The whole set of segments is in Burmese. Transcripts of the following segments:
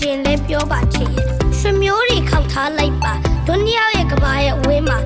ခြင်းလဲပြောပါချင်ရွှေမျိုးတွေခောက်ထားလိုက်ပါဒုနယောရဲ့ကဘာရဲ့အဝင်းမှာ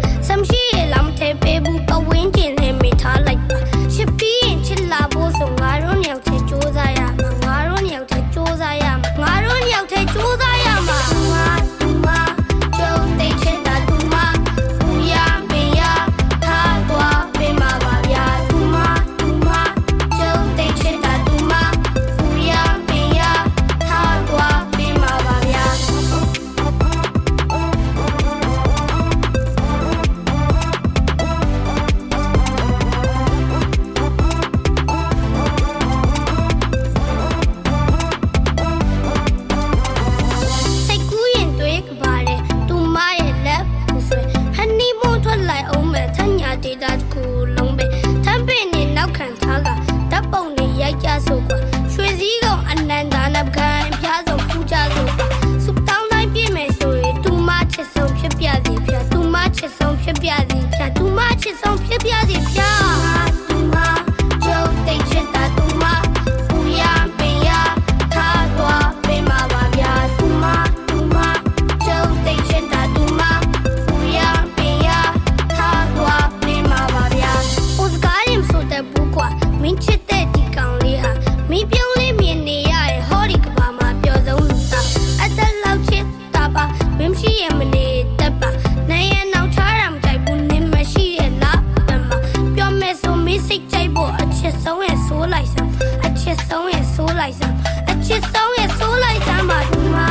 time. ချစ်ဆုံးရဲ့ဆိုးလိုက်စမ်းအချစ်ဆုံးရဲ့ဆိုးလိုက်စမ်းအချစ်ဆုံးရဲ့ဆိုးလိုက်စမ်းပါဒီမှာ